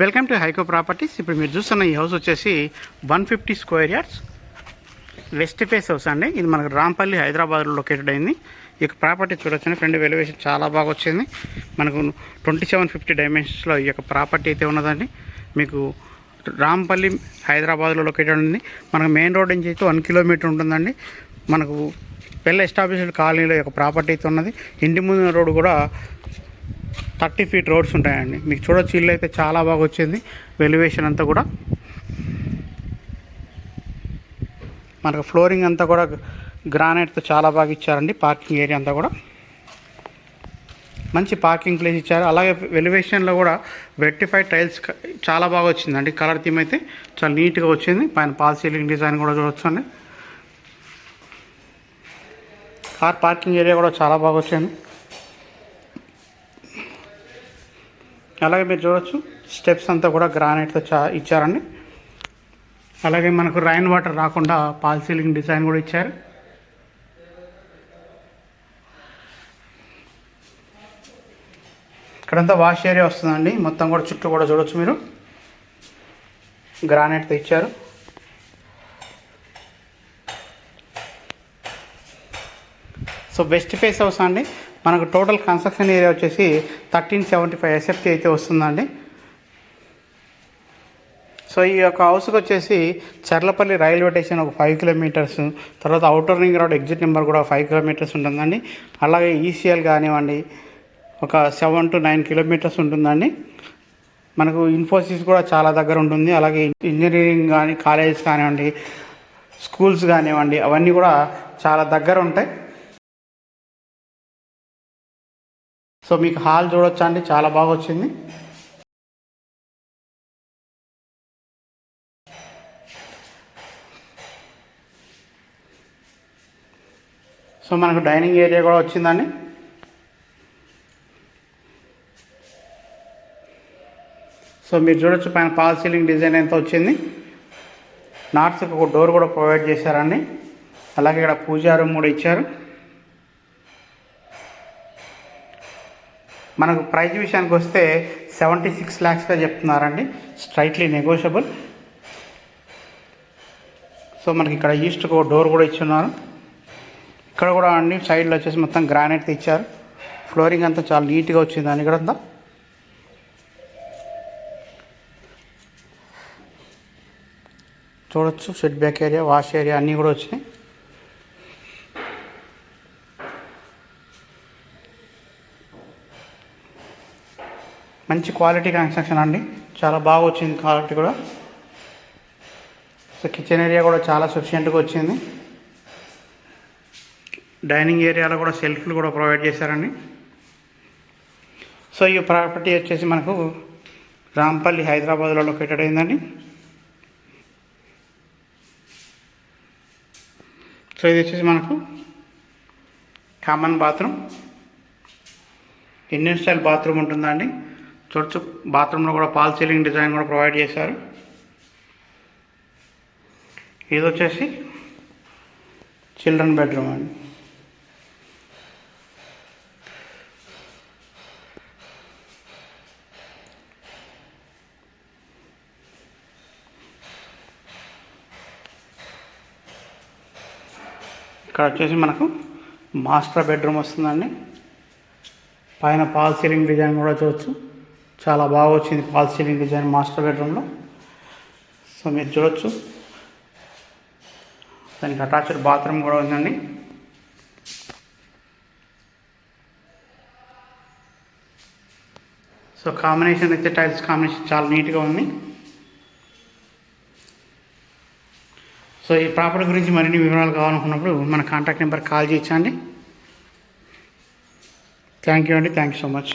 Welcome to హైకో properties. ఇప్పుడు మీరు చూస్తున్న ఈ హౌస్ వచ్చేసి one fifty square yards. West face house అండి. ఇది మనకు రాంపల్లి హైదరాబాద్లో లొకేటెడ్ అయింది. ఈ యొక్క ప్రాపర్టీ చూడొచ్చండి. ఫ్రంట్ వెలివేషన్ చాలా బాగా వచ్చింది. మనకు ట్వంటీ సెవెన్ ఫిఫ్టీ డైమెన్షన్స్లో ఈ యొక్క ప్రాపర్టీ అయితే ఉన్నదండి. మీకు రాంపల్లి హైదరాబాద్లో లొకేటెడ్ ఉంది. మనకు మెయిన్ రోడ్ నుంచి అయితే వన్ కిలోమీటర్ ఉంటుందండి. మనకు పెళ్ళ ఎస్టాబ్లిష్డ్ కాలనీలో యొక్క ప్రాపర్టీ అయితే ఉన్నది. ఇంటి ముందు రోడ్డు కూడా థర్టీ ఫీట్ రోడ్స్ ఉంటాయండి. మీకు చూడొచ్చు ఇల్లు అయితే చాలా బాగా వచ్చింది. వెలివేషన్ అంతా కూడా. మనకు ఫ్లోరింగ్ అంతా కూడా గ్రానైట్తో చాలా బాగా ఇచ్చారండి పార్కింగ్ ఏరియా అంతా కూడా. మంచి పార్కింగ్ ప్లేస్ ఇచ్చారు. అలాగే వెలివేషన్లో కూడా వెట్టిఫైడ్ టైల్స్ చాలా బాగా వచ్చిందండి. కలర్ థీమ్ అయితే చాలా నీట్గా వచ్చింది. పైన పాల్ సీలింగ్ డిజైన్ కూడా చూడొచ్చు అండి కార్ పార్కింగ్ ఏరియా కూడా చాలా బాగా వచ్చింది. అలాగే మీరు చూడొచ్చు. స్టెప్స్ అంతా కూడా గ్రానైట్తో చా ఇచ్చారండి. అలాగే మనకు రైన్ వాటర్ రాకుండా పాల్ సీలింగ్ డిజైన్ కూడా ఇచ్చారు. ఇక్కడంతా వాష్ ఏరియా వస్తుందండి. మొత్తం కూడా చుట్టూ కూడా చూడొచ్చు మీరు. గ్రానైట్తో ఇచ్చారు. సో బెస్ట్ ఫేస్ హౌస్ అండి. మనకు టోటల్ కన్స్ట్రక్షన్ ఏరియా వచ్చేసి థర్టీన్ సెవెంటీ ఫైవ్ ఎస్ఎఫ్టీ అయితే వస్తుందండి. సో ఈ యొక్క హౌస్కి వచ్చేసి చర్లపల్లి రైల్వే స్టేషన్ ఒక ఫైవ్ కిలోమీటర్స్ తర్వాత outer ring road exit number కూడా ఫైవ్ కిలోమీటర్స్ ఉంటుందండి. అలాగే ఈసీఎల్ కానివ్వండి ఒక సెవెన్ టు నైన్ కిలోమీటర్స్ ఉంటుందండి. మనకు ఇన్ఫోసిస్ కూడా చాలా దగ్గర ఉంటుంది. అలాగే ఇంజనీరింగ్ కానీ కాలేజెస్ కానివ్వండి స్కూల్స్ కానివ్వండి అవన్నీ కూడా చాలా దగ్గర ఉంటాయి. సో మీకు హాల్ చూడొచ్చా అండి? చాలా బాగా వచ్చింది సో మనకు డైనింగ్ ఏరియా కూడా వచ్చిందండి. సో మీరు చూడొచ్చు పైన పాల్ సీలింగ్ డిజైన్ ఎంత వచ్చింది. నార్త్కి ఒక డోర్ కూడా ప్రొవైడ్ చేశారండి. అలాగే ఇక్కడ పూజా రూమ్ కూడా ఇచ్చారు. మనకు ప్రైజ్ విషయానికి వస్తే సెవెంటీ సిక్స్ ల్యాక్స్గా చెప్తున్నారండి. Straightly negotiable. సో మనకి ఇక్కడ ఈస్ట్కి ఒక డోర్ కూడా ఇచ్చున్నారు. ఇక్కడ కూడా అండి సైడ్లో వచ్చేసి మొత్తం గ్రానైట్ ఇచ్చారు ఫ్లోరింగ్ అంతా చాలా నీట్గా వచ్చిందండి ఇక్కడ అంతా. చూడొచ్చు shed back area wash area అన్నీ కూడా వచ్చినాయి మంచి క్వాలిటీ కన్స్ట్రక్షన్ అండి. చాలా బాగా వచ్చింది క్వాలిటీ కూడా. సో కిచెన్ ఏరియా కూడా చాలా సఫిషియెంట్గా వచ్చింది. డైనింగ్ ఏరియాలో కూడా సెల్ఫ్లు కూడా ప్రొవైడ్ చేశారండి. సో ఈ ప్రాపర్టీ వచ్చేసి మనకు రాంపల్లి హైదరాబాద్లో లొకేటెడ్ అయిందండి. సో ఇది వచ్చేసి మనకు common bathroom Indian style bathroom ఉంటుందండి. చూడొచ్చు బాత్రూంలో కూడా పాల్ సీలింగ్ డిజైన్ కూడా ప్రొవైడ్ చేశారు. ఇది వచ్చేసి చిల్డ్రన్ బెడ్రూమ్ అండి. ఇక్కడ వచ్చేసి మనకు మాస్టర్ బెడ్రూమ్ వస్తుందండి. పైన పాల్ సీలింగ్ డిజైన్ కూడా చూడొచ్చు. చాలా బాగా వచ్చింది పాల్ సీలింగ్ డిజైన్ మాస్టర్ బెడ్రూమ్లో. సో మీరు చూడొచ్చు. దానికి అటాచ్డ్ బాత్రూమ్ కూడా ఉందండి. సో కాంబినేషన్ అయితే టైల్స్ కాంబినేషన్ చాలా నీట్గా ఉంది. సో ఈ ప్రాపర్టీ గురించి మరిన్ని వివరాలు కావాలనుకున్నప్పుడు మన కాంటాక్ట్ నెంబర్ కాల్ చేయించండి థ్యాంక్ యూ అండి. Thank you so much.